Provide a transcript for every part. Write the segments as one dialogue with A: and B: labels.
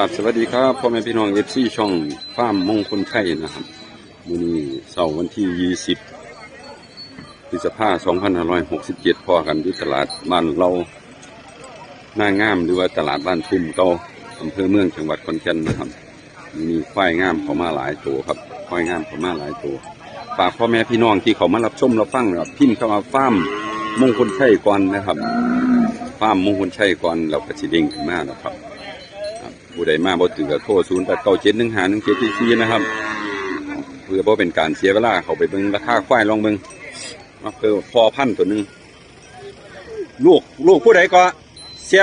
A: ครับสวัสดีครับพ่อแม่พี่น้องเอฟซีช่องฟาร์มมงคลไข่นะครับมื้อนี้เสาร์วันที่ 20พฤษภาคม2567พอกันที่ตลาดบ้านเราหน้างามหรือว่าตลาดบ้านทุ่มเก่าอำเภอเมืองจังหวัดขอนแก่นนะครับมีควายงามเข้ามาหลายตัวครับควายงามเข้ามาหลายตัวฝากพ่อแม่พี่น้องที่เขามารับชมรับฟังนะครับพิมพ์เข้ามาฟาร์มมงคลไข่ก่อนนะครับฟาร์มมงคลไข่ก่อนเราก็สิเด้งขึ้นมาแล้วครับ ผู้ใดมาบ่ถือกับโทษศูนย์แปดเก้าเจ็ดหนึ่งหาหนึ่งเจ็ดสี่นะครับ เพื่อบ่เป็นการเสียเวลาเขาไปเบิ่งราคาควายลองเบิ่งมาเพื่อพอพันตัวหนึ่งลูกลูกผู้ใดก็เสีย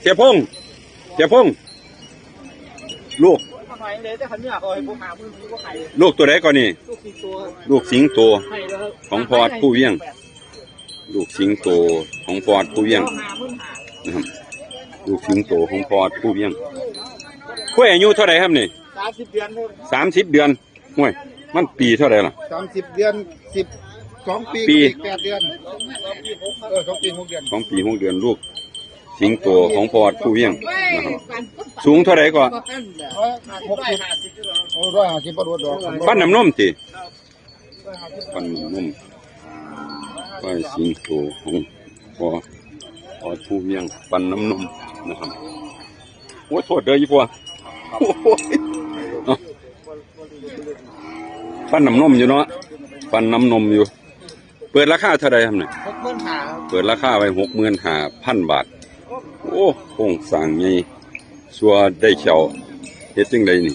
A: เสียพงเสียพงลูก
B: ลยแต่ขันเนี่ยก็ให้พวกหามือพวกไข่
A: ลูกตัวใดก่อนนี่
B: ลูกสิ
A: งโตของพอดผู้เวียง ลูกสิงโตของฟอดผู้เวียงนะครับลูกสิงโตของฟอดผู้เวียง กล้วยอายุเท่าไหร่ครับนี่
B: สามสิบเดือน
A: สามสิบเดือนห่วยมันปีเท่าไหร่ล่ะ
C: สามสิบเดือนสิบสองปี
A: ปี
C: อีกแปดเดือนเออสองปีหกเดือน
A: ของปีหกเดือนลูก สิงโตของพอดผู้เวียงนะครับ สูงเท่าไหร่ก็
C: หกสิบโอ้ร้อยห้าสิบปรวดดอก
A: ปั้นน้ำนมสิปั้นน้ำนมก็สิงโตของพอพอดผู้เวียงปั้นน้ำนมนะครับโอ้ยโทษเด้อยี่ปัว โอ้ยเนาะปั้นน้ำนมอยู่เนาะปั้นน้ำนมอยู่ เปิดราคาเท่าไหร่ครับเนี่ย
B: หกหมื่นหา
A: เปิดราคาไว้หกหมื่นห้าพันบาท โอ้โครงสร้างใหญ่สัวได้เขียวเฮ็ดจังใดนี่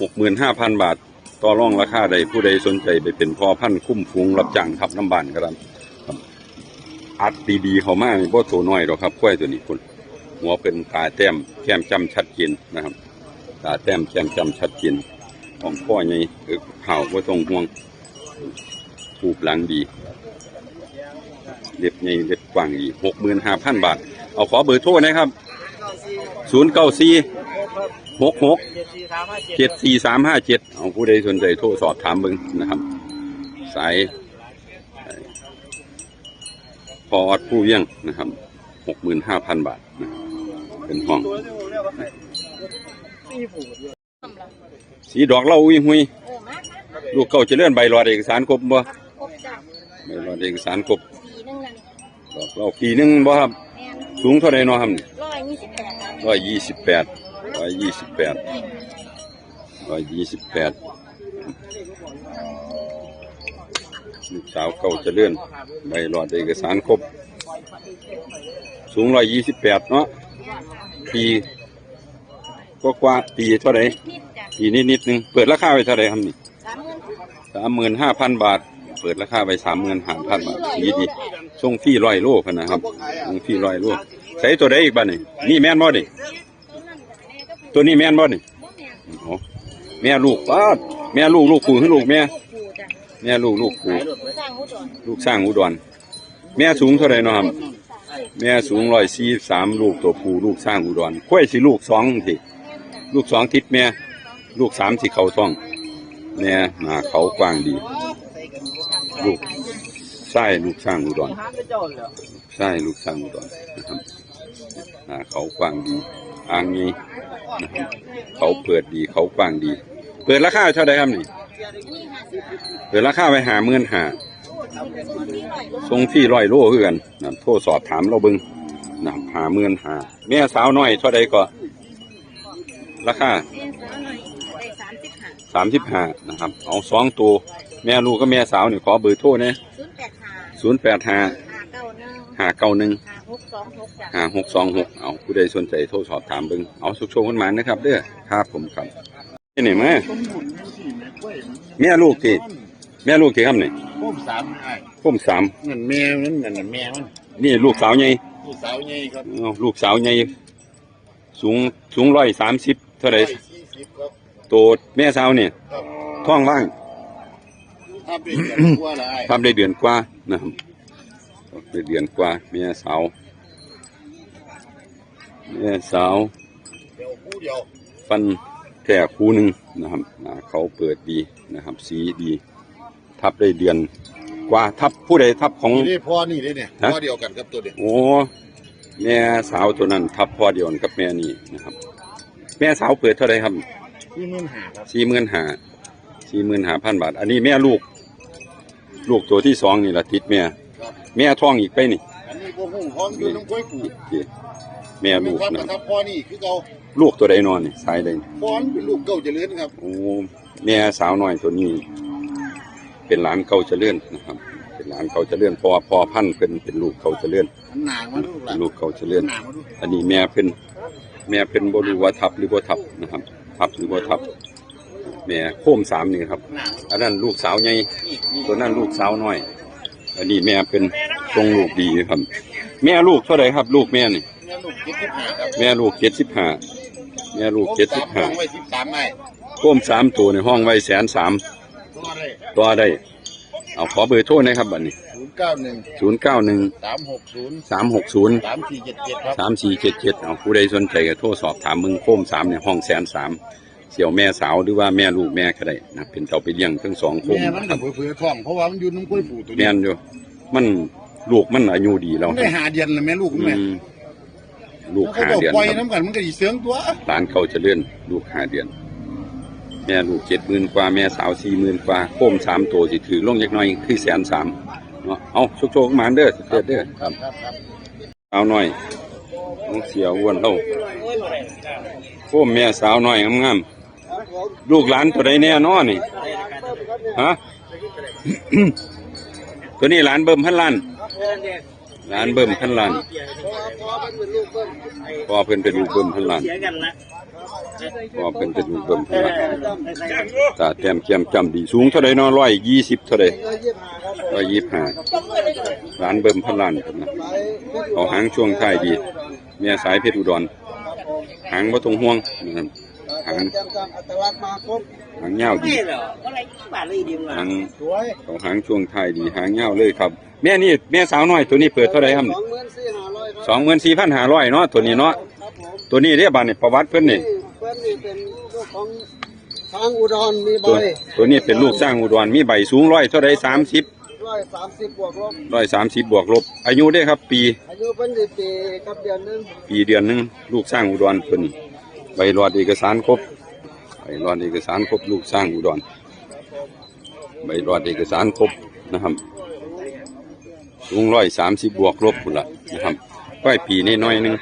A: หกหมื่นห้าพันบาท ต่อรองราคาใดผู้ใดสนใจไปเป็นพ่อพันธุ์คุ้มฟูงรับจ้างทับน้ำบานก็ได้ครับอัดดีๆเขามากนี่บ่ตัวน้อยหรอกครับกล้วยตัวนี้คุณ หัวเป็นตาแต้มแก้มจำชัดเจนนะครับ ตาแต้มแก้มจำชัดเจนของพ่อใหญ่เออข่าวบ่ต้องห่วงผูกหลังดีเล็บใหญ่เล็บกว้างอีหกหมื่นห้าพันบาท เอาขอเบอร์โทรนะครับศูนย์เก้าสี่หกหก
B: เจ็ดสี่สามห้าเจ็ด
A: เอาผู้ใดสนใจโทรสอบถามเบิ้งนะครับ สายเอ่อพออดผู้เยี่ยงนะครับหกหมื่นห้าพันบาทนะ เป็นห้อง
B: ตัวที่ผมเรียกว่าไข่สี่ผูก
A: สีดอกเหล่าอุ้ยหุย
D: โอ้มากมาก
A: ลูกเก่าเจะเลื่อนใบรอดเอกสารครบบ่
D: ครบจ้ะ
A: ใบรอดเอกสารครบ
D: ปีนึงแล้วนี่
A: ดอกเหล่าปีหนึงบ่ครับ
D: แม่น
A: สูงเท่าไรเนาะครับ
D: ร้อยยี่สิบแปด
A: ร้อยยี่สิบแปดร้อยยี่สิบแปดร้อยยี่สิบแปดลูกสาวเก่าเจะเลื่อนใบรอดเอกสารครบ สูงร้อยยี่สิบแปดเนาะ ปีก็กว่าปีเท่าไหร
D: นิดจ้ะ
A: ปีนิดนิดนึงเปิดราคาไว้เท่าไหรครับนี่
D: สามหมื่น
A: สามหมื่นห้าพันบาท เปิดราคาไว้สามหมื่นห้าพันบาทสีดีส่งฟรีร้อยโลพะนะครับส่งฟรีร้อยโลใช้ตัวใดอีกบ้านี่นี่แม่นบ่นี่
D: ตัวนั้นกับแม่ก็เป็น
A: ตัวนี้แม่นบ่นี่
D: บ่แม่น
A: โอ้แม่ลูกป้าแม่ลูกลูกปู่ให้ลูกแม่แม่ลูกลูกปู่ลูกสร้างอุดรแม่สูงเท่าไหรเนาะครับ แม่สูงร้อยสี่สามลูกตัวผู้ลูกสร้างอุดรค่อยสิลูกสองทีลูกสองทิศแม่ ลูกสามสิเขาท้องแม่หนาเขากว้างดี ลูกไส้ลูกสร้างอุดร
B: ไส้
A: ลูกสร้างอุดรนะครับหนาเขากว้างดีอ่างนี้นะครับเขาเปิดดีเขากว้างดี เปิดราคาเท่าไหรครับนี่
D: นี่ห้าสิบ
A: เปิดราคาไปหาเมื่นหา
D: ที่ร้อยโล
A: ทรงที่ร้อยโลคือกันนะโทรสอบถามเราเบิงนะหาเมื่นหาแม่สาวน้อยเท่าใดก็ราคา
D: แม่นสาวหน่อยได้สามสิบห้า
A: สามสิบห้านะครับเอาสองตัวแม่ลูกกับแม่สาวนี่ขอเบอร์โทรนะ
D: ศูนย์แปดห้า
A: ศูนย์แปดห้า
D: ห้าเก้าหนึ่ง
A: ห้าเก้าหนึ่ง
D: ห้าหกสองหกจ้ะ
A: ห้าหกสองหกเอาผู้ใดสนใจโทรสอบถามเบิงเอาสุกโชคคนหมานนะครับ เด้อครับผมครับนี่นี่มาแม่ลูกที่แม่ลูกที่ครับนี่
C: พุ่มสามไอ้
A: ผมสาม
C: เงินแม่นั่นเงินแม่มัน
A: นี่ลูกสาวใหญ่
C: ผู้สาวใหญ่ครับ
A: เอาลูกสาวใหญ่สูงสูงร้อยสามสิบเท่าไหร
C: สี่สิบครับ
A: โตแม่สาวเนี่ย
C: ครับ
A: ท้องว่าง
C: ถ้าเป็นอย่างกลัวละไอ้
A: ทำได้เดือนกว่านะครับได้เดือนกว่าแม่สาวแม่สาว
C: เดี๋ยวคู่เดียว
A: ฟันแค่คู่หนึ่งนะครับอ่าเขาเปิดดีนะครับ สีดี ทับได้เดือน กว่าทับผู้ใดทับของ
C: นี่ได้พ่อนี่ได้เนี่ย
A: ฮะ
C: พ่อเดียวกันครับตัวเดียว
A: โอ้แม่สาวตัวนั้นทับพ่อเดียวกันกับแม่นี่นะครับ แม่สาวเปิดเท่าไหรครับ
C: ที่มื่นหาครับ
A: สี่หมื่นหาสี่หมื่นหาพันบาท อันนี้แม่ลูก ลูกตัวที่สองนี่ละติดแม่แม่ท้องอีกไปนี่
C: อันนี้พวกหูห้องอยู่น้ำกล้วยกู
A: โอเคแม่ลูก
C: ครับ
A: นะ
C: นะครับพ่อนี่คือเรา
A: ลูกตัวใดนอนนี่สายใด
C: พ่อนเป็นลูกเก่าเจริญครับ
A: โอ้แม่สาวน้อยตัวนี้ เป็นหลานเก่าเจริญนะครับ เป็นหลานเก่าเจริญพอพอพันธุ์เป็นเป็นลูกเก่าเจริญ
C: อันหนามาดูห
A: เป็
C: ล่ะ
A: นลูกเก่าเจริญ
C: หนามาดู
A: อันนี้แม่เป็นแม่เป็นบรูว่าทับหรือบ่ทับนะครับทับหรือบ่ทับแม่โค้มสามนี่ครับ
C: หนา
A: อันนั้นลูกสาวใหญ่
C: นี่นี่
A: ตัวนั้นลูกสาวน้อย อันนี้แม่เป็นทรงลูกดีครับ แม่ลูกเท่าไหร่ครับ ลูกแม่นี่
C: แม่ลูกเจ็ดสิบห้าครับ
A: แม่ลูกเจ็ดสิบห้าแม่ลูกเจ็ดสิบห้า
C: ผมไว้สิบสามไม้
A: โค้มสามตัวในห้องไว้แสนสาม
C: ตัวได้
A: ตัวได้เอาขอเบอร์โทรหนะครับบัดนี้
C: ศูนย์เก้าหนึ่ง
A: ศูนย์เก้าหนึ่ง
C: สามหกศูนย์
A: สามหกศูนย์
C: สามสี่เจ็ดเจ็ดครับ
A: สามสี่เจ็ดเจ็ดเอาผู้ใดสนใจก็โทรสอบถามมึงโค้มสามในห้องแสนสามเสี่ยวแม่สาวหรือว่าแม่ลูกแม่ก็ได้นะเป็นเจ้าไปเลี้ยงทั้งสองโค้ม
C: แม่มัน
A: ค
C: กั
A: รั
C: บบเผื่อๆท้อง เพราะว่ามันอยู่น้ำกล้วยปูตัวนี้
A: แม่นอยู่มันลูกมันอายุดีแล้ว
C: มันได้หาเดือนเลยแม่ลูก
A: อื
C: แม่
A: มลูก
C: เขา
A: ห้า
C: บอก
A: เดือน
C: ปล่อย
A: ครับ
C: น้ำกันมันก็ดีเสียงตัว
A: หลานเขาจะเลื่อนลูกห้าเดือน แม่ลูกเจ็ดหมื่นกว่าแม่สาวสี่หมื่นกว่าโค้มสามตัวสิถือลงเล็กน้อยคือแสนสามเนาะเอาโชคโชคมาเด้อเด้อเด้อครับเอาหน่อยน้องเสียอ้วนเท่าโค้มแม่สาวหน้อยงามๆลูกหลานตัวใดแน่นอนนี่ฮะตัวนี้หลานเบิ่มพันล้านหลานเบิ่มพันล้านพ่อเพิ่นเป็นลูกเบิ่มพันล้าน
B: เสีย กันละ
A: พ่อเพิ่นเป็นลูกเบิ่มพันล้านตาแต้มแก้มจำดีสูงเท่าใดเนาะร้อยยี่สิบเท่าใดร้อยยี่สิบห้าหลานเบิ่มพันล้านครับนะเขาหางช่วงท้ายดีแม่สายเพชรอุดรหางบ่ต้องห่วงนะครับหางหางยาวดี
B: นี่เหรออะไรบาทเลยดี
A: หาง
C: สวย
A: เขาหางช่วงท้ายดีหางยาเลยครับ แม่นี่แม่สาวน้อยตัวนี้เปิดเท่าไหร่ครับ
C: สองหมื่นสี่ห้าร้อยครับ
A: สองหมื่นสี่พันห้าร้อยเนาะตัวนี้เนาะตัวนี้เรียบานนี่ประวัติเพิ่นนี่
C: เพื่อ นนี่เป็นลูกของทางอุดรมีใบ
A: ตัวตัวนี้เป็นลูกสร้างอุดรมีใบสูงร้อยเท่าไรสามสิบ
C: ร้อยสามสิบบวกลบ
A: ร้อยสามสิบบวกลบ อายุได้ครับ ปี
C: อายุเป็นสิบปีกับเดือนหนึง
A: ปีเดือนหนึงลูกสร้างอุดรเพิ่นใบรอดเอกสารครบใบรอดเอกสารครบลูกสร้างอุดรใบรอดเอกสารครบนะครับ สูงร้อยสามสิบบวกลบพุ่นละนะครับก้อยปีนี้น้อยหนึง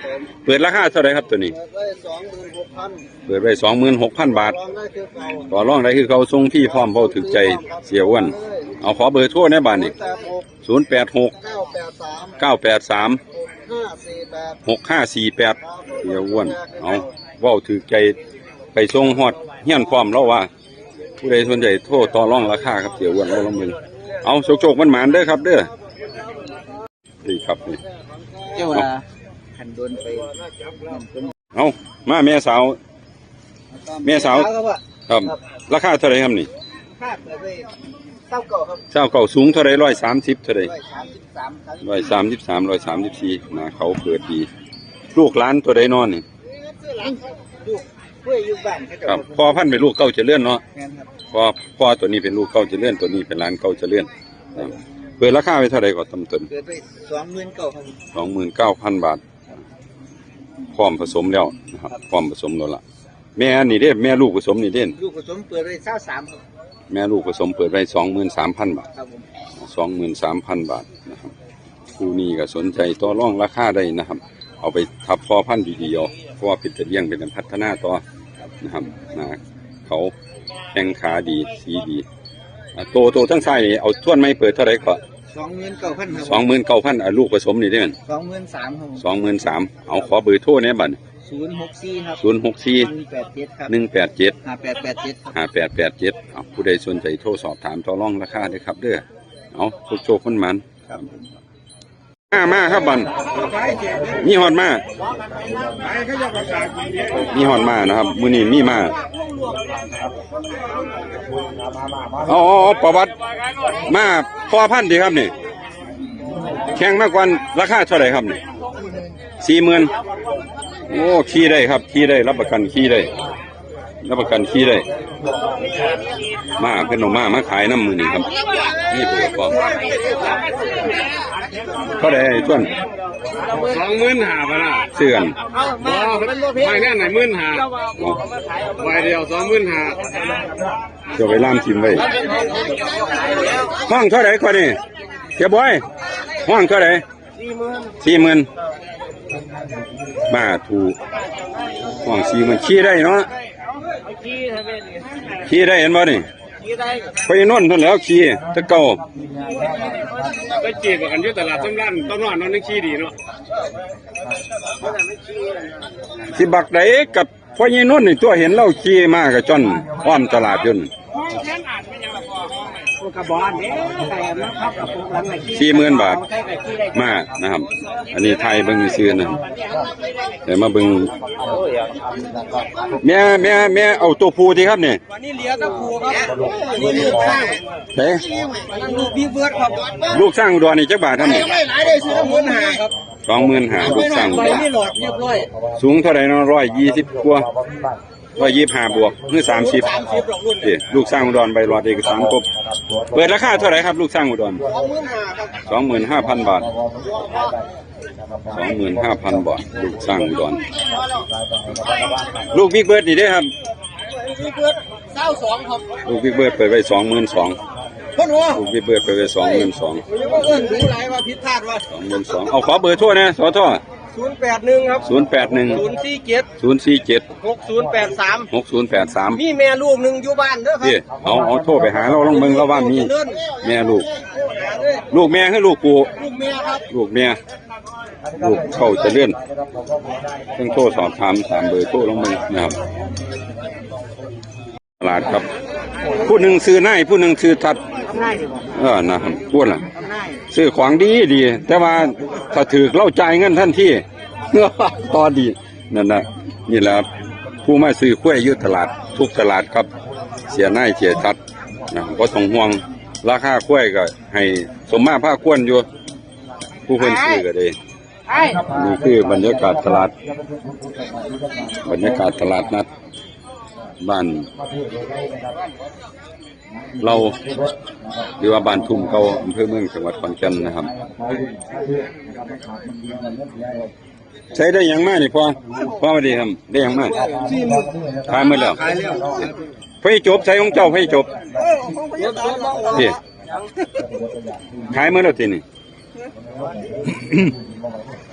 A: เปิดราคาเท่าไรครับตัวนี้
C: เปิดไว้สองหมื่นหกพัน
A: เปิดไว้สองหมื่นหกพันบาท
C: ลองได้คือเก่า
A: ต่อรองได้คือเขาทรงพี่พร้อมเบาถึกใจเสียอ้วน เอาขอเบอร์โทรในบ้านนี่
C: แปดหก
A: ศูนย์แปดหก
C: เก้าแปดสาม
A: เก้าแปดสาม
C: ห้าสี่แปด
A: หกห้าสี่แปดเสียอ้วน เอาเว้าถือใจไปทรงฮอดเฮียนพร้อมแล้วว่า ผู้ใดสนใจโทษต่อรองราคาครับเสียอ้วนเราลองมือเอาโชคโชคมันหมานเด้อครับ เด้อนี่ครับนี่
B: เจ้าว่า โดนไป
A: เอามาแม่สาว แม่สาว
C: ครับว่า
A: ครับ ราคาเท่าไหรครับนี่
C: ค่าเปิดไว้เต้าเก่าครับ
A: เจ้าเก่าสูงเท่าไหรร้อยสามสิบเท่าไหร
C: ร้อยสามสิบสามครับ
A: ร้อยสามสิบสามร้อยสามสิบสี่นะเขาเปิดดีลูกหลานตัวใดนอนนี่
C: ลูกเพื่ออยู่บ้านเขาจะ
A: ครับพ่อพันธุ์เป็นลูกเก้าเจริญเนาะ
C: แม่นครับ
A: พ่อพ่อตัวนี้เป็นลูกเก้าเจริญตัวนี้เป็นหลานเก้าเจริญครับเปิดราคาไว้เท่าไหร่ก็ตำต้น
C: เปิดไปสองหมื่นเก้าครับ
A: สองหมื่นเก้าพันบาท พร้อมผสมแล้วนะครับพร้อมผสมแล้วล่ะ แม่นี่เด้แม่ลูกผสมนี่เด่น
C: ลูกผสมเปิดไปเศร้าสามครับ
A: แม่ลูกผสมเปิดไว้สองหมื่นสามพันบาท
C: ครับผม
A: สองหมื่นสามพันบาทนะครับผู้นี้ก็สนใจต่อรองราคาได้นะครับ เอาไปทับพอพันธุ์ดีๆเอาเพราะว่าเป็นจะเลี้ยงเป็นพัฒนาต่อนะครับนะเขาแข้งขาดีสีดีอะโตโตทั้งไส้นี่เอาท่วนไม่เปิดเท่าไหร่ก็
C: สองหมื่นเก้าพันครับ
A: สองหมื่นเก้าพันลูกผสมนี่เด้น
C: สองหมื่นสามครับ
A: สองหมื่นสามเอาขอเบอร์โทรเนี่ยบัตร
C: ศูนย์หกสี่ครับ
A: ศูนย์หกสี่
C: หนึ่งแปดเจ็ดครับ
A: หนึ่งแปดเจ็ด
C: ห้าแปดแปดเจ็ดครับ
A: ห้าแปดแปดเจ็ดเอาผู้ใดสนใจโทรสอบถามต่อรองราคาด้วยครับเด้อเอาโชคโชคคนมัน
C: ครับ
A: มามาครับบันมีหอดมามีหอดมานะครับ มือนี้มีมาเอาอาเอประวัติมาพอพันธุ์ดีครับนี่แข่งมากกว่าราคาเท่าไหร่ครับนี่สี่หมื่นโอ้ ขี่ได้ครับ ขี่ได้รับประกันขี่ได้ รับประกันขี่ได้ มาเพิ่นเอามามาขายน้ำมือนี่ครับ นี่เปิดบอกเท่าไดไอ้ส่วน
E: สองหมื่นห้าพันอะ
A: เสื่อน
E: ไม่แน่ไหนหมื่นห้าใบเดียวสองหมื่นห้า
A: จะไปล่ามทิมไว้ห้องเท่าไดก่อนนี่เจ้าบอยห้องเท่าไดสี่หมื่นมาถูกห้องสี่หมื่นขี่ได้เนาะ ขี่ได้เห็นบ่นี่ไปนนท์นั่นแหล้วขี่แตะเก่า
E: ไปจีบกันอยู่ตลาดต้มร้านต้มร้านนั่นนี่ขี้ดีเนาะ
A: สิบักไดกับพ่อยี่นุ่นนี่ตัวเห็นเล่าขี่มากับจอนอ้อมตลาดอยุ่น
B: กระบอนเนี่ยแต่มาเข้ากับพวกหลังไหนที่
A: สี่หมื่นบาท
B: ใช้กับที่ได้
A: มานะครับ อันนี้ไทยเบิ่งซื้อนะเดี๋ยวมาเบิ่งแม่แม่แม่เอาตัวผู้ที่ครับนี่
B: วันนี้เหลียตะคูครับนี่ลูกข้าง
A: เฮ้
B: นั่นลูกพี่เบิร์ดครับ
A: ลูกสร้างอุดรนี่จักบาทครับนี่
B: ไม่หลายได้ซื้อหมื่นห้าครับ
A: สองหมื่นห้าลูกสร้างอุ
B: ไป
A: ดร
B: นี่หลอดเรียบร้อย
A: สูงเท่าไหร่เนาะร้อยยี่สิบกว่า ร้อยยี่สิบห้าบวกหรือสามสิบ
B: สามสิบดอกรุ่น
A: ลูกสร้างอุดรใบรอดเอกสารครบเปิดราคาเท่าไหร่ครับ ลูกสร้างอุดร
B: สองหมื่นห้าครับ
A: สองหมื่นห้าพันบาทสองหมื่นห้าพันบาท ลูกสร้างอุดรลูกบิ๊กเบิร์ดนี่เด้ครับ
B: พี่เบิร์ดเศร้าสองครับ
A: ลูกบิ๊กเบิร์ดเปิดไปสองหมื่นสองลูกบิ๊กเบิร์ดเปิดไปสองหมื่นสองสองหมื่นสองเอาขอเบอร์โทรนะสอทอ
B: ศูนย์แปดหนึ่งครับ
A: ศูนย์แปดหนึ่ง
B: ศูนย์สี่เจ็ด
A: ศูนย์สี่เจ็ด
B: หกศูนย์แปดสาม
A: หกศูนย์แปดสาม
B: มีแม่ลูกหนึ่งอยู่บ้านเด้อครั
A: พี่เอาเอาโทรไปหาเราลองเบิ่งเราว่ามี
B: เดิน
A: แม่ลูก
B: หาเลย
A: ลูกแม่ให้ลูกกู
B: ลูกแม่ครับ
A: ลูกแม่ลูกเข้าเจะเลื่อนเพิ่งโทรสอบถามถามเบอร์โทรลงมานะครับตลาดครับ ผู้หนึ่งซื้อนายผู้หนึ่งซื้อทัด
B: ทำได้ดีบ่
A: เออนะครับพูดล่ะ
B: ทำได้
A: ซื้อของดีดี แต่ว่าถ้าถือเล่าจ่ายเงินทันทีตอนดี นั่นนะนี่แหละครับผู้มาซื้อกล้วยอยุตลาด ทุกตลาดครับ เสียนายเสียทัดนะก็ต้องห่วงราคากล้วยก็ ให้สมมาภาคควรอยู่ ผู้คนซื้อก็ได้
B: ไอ้
A: นี่คือบรรยากาศตลาด บรรยากาศตลาดนัด บ้านเราหรือว่าบ้านทุ่มเก่าอำเภอเมืองจังหวัดขอนแก่นนะครับ ใช้ได้ยังมากนี่พ่อพ่อมาดีครับ ได้ยังมากขายหมดแล้วไฟจบใช้ของเจ้าไฟจบพี่ขายหมดแล้วทีนี่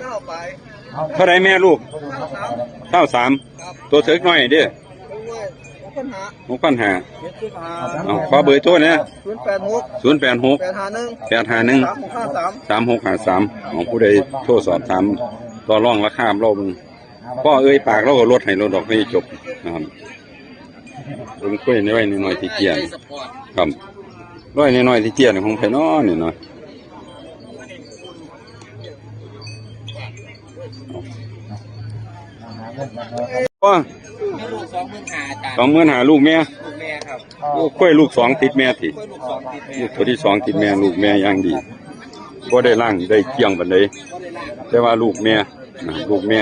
B: เก้าไป
A: เท่าไรแม่ลูก
B: เก้าสาม
A: เท่าสามตัวเถิกหน่อยเด้อ
B: ด้วยปัญหา
A: หกพันห้า
B: เจ็ดสิบห้า
A: เอาขอเบอร์โทรเนี่ย
B: ศูนย์แปดหก
A: ศูนย์แปดหก
B: แปดห้าหนึ่ง
A: แปดห้าหนึ่ง
B: สามหกห้าสาม
A: สามหกห้าสามของผู้ใดโทรสอบถามต่อรองราคาเราเบิ่งพ่อเอ้ยปากเราก็ลดให้เราดอกให้จบนะครับเบิ่งกล้วยน้อยๆน้อยๆที่เกียนครับร้อยน้อยๆที่เกียนของไผน้อนี่เนาะพ่อ
B: ลูกสองหมื่ นห้าจ้ะ
A: สองหมื่นหาลูกแม่
B: ลูกแม่ครับ
A: โอ้กล้วยลูกสองติดแม่ติ
B: กล้วยลูกสองติดแม่
A: ลูกตัวที่สองติดแม่ลูกแม่อย่างดีก็ได้ล่างได้เกี่ยงบันได
B: ก็ได้ล่าง
A: แต่ว่าลูกแม่นะลูกแม่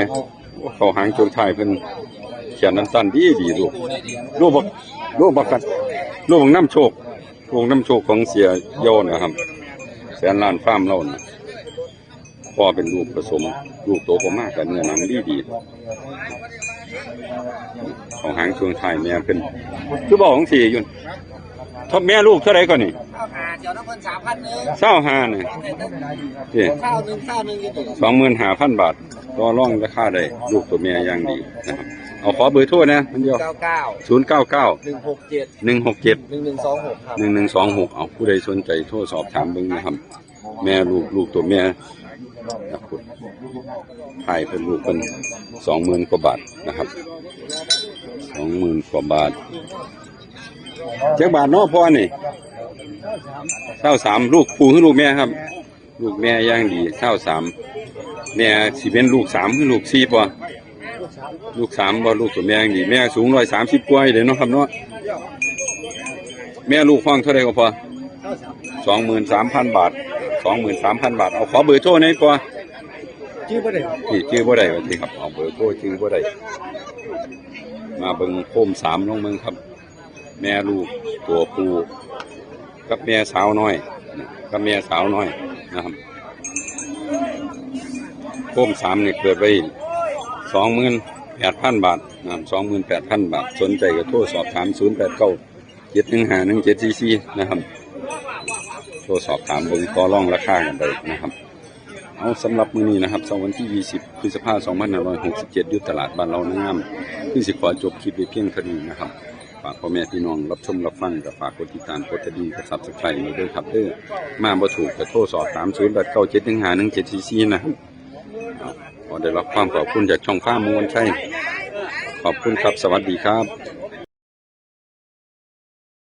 A: เขาหางจนท้ายเพิ่นเขียนน้ำตันดีดีลูกลูกบักลูกบักกันลูกบักน้ำโชคลูกน้ำโชคของเสียโยนะครับ แสนล้านฟาร์มเรานะพ่อเป็นลูกผสม ลูกโตกว่ามากกันเนื้อหนังดีดี เขาหางช่วงท้ายแม่เป็นคือบอกของสี่อยุ่นทบแม่ลูกเท่าไหรก่อนนี่
B: ข้าวหาเดี๋ยวน้ำเพิ่นสามพันหนึ่ง
A: เศร้าหาเนี่ยนี่
B: ข้าวหนึ่งข้าวหนึ่งอยู่ตัว
A: สองหมื่นห้าพันบาทต่อร่องราคาได้ลูกตัวเมียอย่างดีนะครับเอาขอเบอร์โทรนะมันเดียว
B: เก้าเก้า
A: ศูนย์เก้าเก้า
B: หนึ่งหกเจ็ด
A: หนึ่งหกเจ็ด
B: หนึ่งหนึ่งสองหกครับ
A: หนึ่งหนึ่งสองหกเอาผู้ใดสนใจโทรสอบถามเบิ่งนะครับ แม่ลูกลูกตัวเมีย นะครับถ่ายเป็นลูกเป็นสองหมื่นกว่าบาทนะครับสองหมื่นกว่าบาทเจ้าบาทเนอพ่อนี่เท่าสามลูกผู้คือลูกแม่ครับ ลูกแม่ย่างดีเท่าสามแม่สิเป็นลูกสามลูกสี่ปะลูกสามบ่ลูกตัวแม่ย่างดีแม่สูงร้อยสามสิบกว่าเดี๋ยวเนาะครับเนาะแม่ลูกห้องเท่าไรก็พอสองหมื่นสามพันบาท สองหมื่นสามพันบาท เอาขอเบอร์โทรหน่อยก่อน
B: ชื่อประเด็น
A: ที่ชื่อบ่ได้ว่าที่ครับ เอาเบอร์โทรชื่อบ่ได้มาเบิ่งโคมสามลงเมืองครับ แม่ลูกตัวปูกับแม่สาวน้อยกับแม่สาวน้อยนะครับโคมสามเนี่ยเปิดไว้สองหมื่นแปดพันบาทนะครับสองหมื่นแปดพันบาท สนใจก็โทรสอบถามศูนย์แปดเก้าเจ็ดหนึ่งห้าหนึ่งเจ็ดสี่สี่นะครับ โทรสอบถามเบิ่งต่อรองราคากันได้นะครับเอาสำหรับมื้อนี้นะครับสองวันที่ 20พฤษภาคม2567อยู่ตลาดบ้านเรานะงามคือสิขอจบคลิปไวเพียงเท่านี้นะครับฝากพ่อแม่พี่น้องรับชมรับฟังกับฝากกดติดตามกดกระดิ่งกดซับสไครต์นี้ด้วยครับเด้อมาบ่ถูกก็โทรสอบถาม0 8 9 7 1 5 1 7 4 4นะครับขอได้รับความขอบคุณจากช่องฟ้ามูลใช่ขอบคุณครับสวัสดีครับ